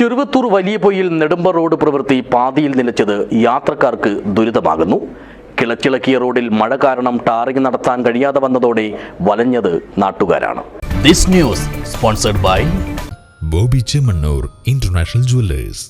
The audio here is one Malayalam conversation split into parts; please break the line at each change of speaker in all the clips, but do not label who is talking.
ചെറുവത്തൂർ വലിയ പൊയിൽ നെടുമ്പ റോഡ് പ്രവൃത്തി പാതിയിൽ നിലച്ചത് യാത്രക്കാർക്ക് ദുരിതമാകുന്നു. കിളച്ചിളക്കിയ റോഡിൽ മഴ കാരണം ടാറിംഗ് നടത്താൻ കഴിയാതെ വന്നതോടെ വലഞ്ഞത് നാട്ടുകാരാണ്.
This news sponsored by
Boby Chemmanur international jewellers.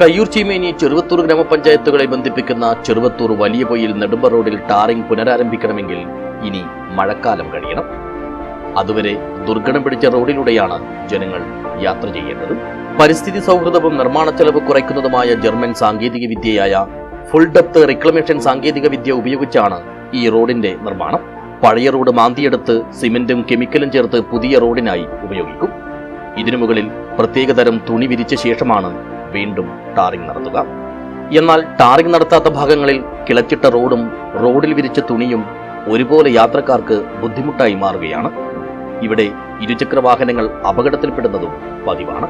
Kayyur Cheemeni Cheruvathur ഗ്രാമപഞ്ചായത്തുകളെ ബന്ധിപ്പിക്കുന്ന ചെറുവത്തൂർ വലിയ പൊയിൽ നെടുമ്പ റോഡിൽ ടാറിംഗ് പുനരാരംഭിക്കണമെങ്കിൽ ഇനി മഴക്കാലം കഴിയണം. അതുവരെ ദുർഘടം പിടിച്ച റോഡിലൂടെയാണ് ജനങ്ങൾ യാത്ര ചെയ്യേണ്ടത്. പരിസ്ഥിതി സൗഹൃദവും നിർമ്മാണ ചെലവ് കുറയ്ക്കുന്നതുമായ ജർമ്മൻ സാങ്കേതിക വിദ്യയായ ഫുൾ ഡെപ്ത് റിക്ലമേഷൻ സാങ്കേതിക വിദ്യ ഉപയോഗിച്ചാണ് ഈ റോഡിന്റെ നിർമ്മാണം. പഴയ റോഡ് മാന്തിയെടുത്ത് സിമെന്റും കെമിക്കലും ചേർത്ത് പുതിയ റോഡിനായി ഉപയോഗിക്കും. ഇതിനു മുകളിൽ പ്രത്യേകതരം തുണി വിരിച്ച ശേഷമാണ് വീണ്ടും ടാറിംഗ് നടത്തുക. എന്നാൽ ടാറിംഗ് നടത്താത്ത ഭാഗങ്ങളിൽ കിളച്ചിട്ട റോഡും റോഡിൽ വിരിച്ച തുണിയും ഒരുപോലെ യാത്രക്കാർക്ക് ബുദ്ധിമുട്ടായി മാറുകയാണ്. ഇവിടെ ഇരുചക്ര വാഹനങ്ങൾ അപകടത്തിൽപ്പെടുന്നതും പതിവാണ്.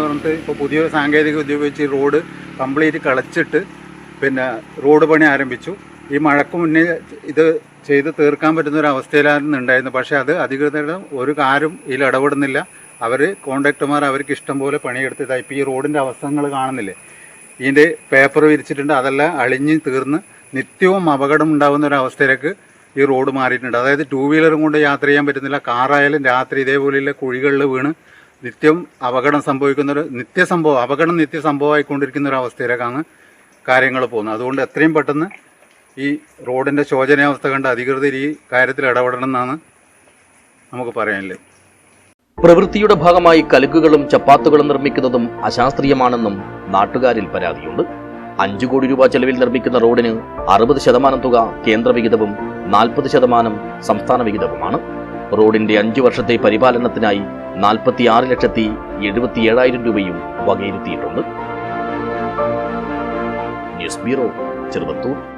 പറഞ്ഞിട്ട് ഇപ്പോൾ പുതിയ സാങ്കേതിക വിദ്യ ഉപയോഗിച്ച് റോഡ് കംപ്ലീറ്റ് കളച്ചിട്ട് പിന്നെ റോഡ് പണി ആരംഭിച്ചു. ഈ മഴക്ക് മുന്നേ ഇത് ചെയ്ത് തീർക്കാൻ പറ്റുന്ന ഒരു അവസ്ഥയിലായിരുന്നു ഉണ്ടായിരുന്നത്. പക്ഷേ അത് അധികൃതരുടെ ഒരു കാര്യം ഇതിൽ ഇടപെടുന്നില്ല. അവർ കോൺട്രാക്ടർമാർ അവർക്ക് ഇഷ്ടം പോലെ പണിയെടുത്തതായി ഇപ്പോൾ ഈ റോഡിന്റെ അവസ്ഥകൾ കാണുന്നില്ലേ? ഇതിന്റെ പേപ്പർ വിരിച്ചിട്ടുണ്ട് അതെല്ലാം അളിഞ്ഞ് തീർന്ന് നിത്യവും അപകടം ഉണ്ടാകുന്ന ഒരു അവസ്ഥയിലേക്ക് ഈ റോഡ് മാറിയിട്ടുണ്ട്. അതായത് ടൂ വീലറും കൊണ്ട് യാത്ര ചെയ്യാൻ പറ്റുന്നില്ല കാറായാലും രാത്രി ഇതേപോലെയുള്ള കുഴികളിൽ വീണ് നിത്യം അപകടം സംഭവിക്കുന്ന ഒരു നിത്യസംഭവം അപകടം നിത്യസംഭവമായിക്കൊണ്ടിരിക്കുന്ന ഒരു അവസ്ഥയിലേക്കാണ് കാര്യങ്ങൾ പോകുന്നത്. അതുകൊണ്ട് എത്രയും പെട്ടെന്ന് ഈ റോഡിന്റെ ശോചനീയാവസ്ഥ കണ്ട് അധികൃതർ ഈ കാര്യത്തിൽ ഇടപെടണം എന്നാണ് നമുക്ക് പറയാനുള്ളത്.
പ്രവൃത്തിയുടെ ഭാഗമായി കലുക്കുകളും ചപ്പാത്തുകളും നിർമ്മിക്കുന്നതും അശാസ്ത്രീയമാണെന്നും നാട്ടുകാരിൽ പരാതിയുണ്ട്. അഞ്ചു കോടി രൂപ ചെലവിൽ നിർമ്മിക്കുന്ന റോഡിന് അറുപത് ശതമാനം തുക കേന്ദ്ര വിഹിതവും നാൽപ്പത് ശതമാനം സംസ്ഥാന വിഹിതവുമാണ്. റോഡിന്റെ അഞ്ചു വർഷത്തെ പരിപാലനത്തിനായി നാൽപ്പത്തിയാറ് ലക്ഷത്തി എഴുപത്തി ഏഴായിരം രൂപയും വകയിരുത്തിയിട്ടുണ്ട്. News bureau Cheruvathur.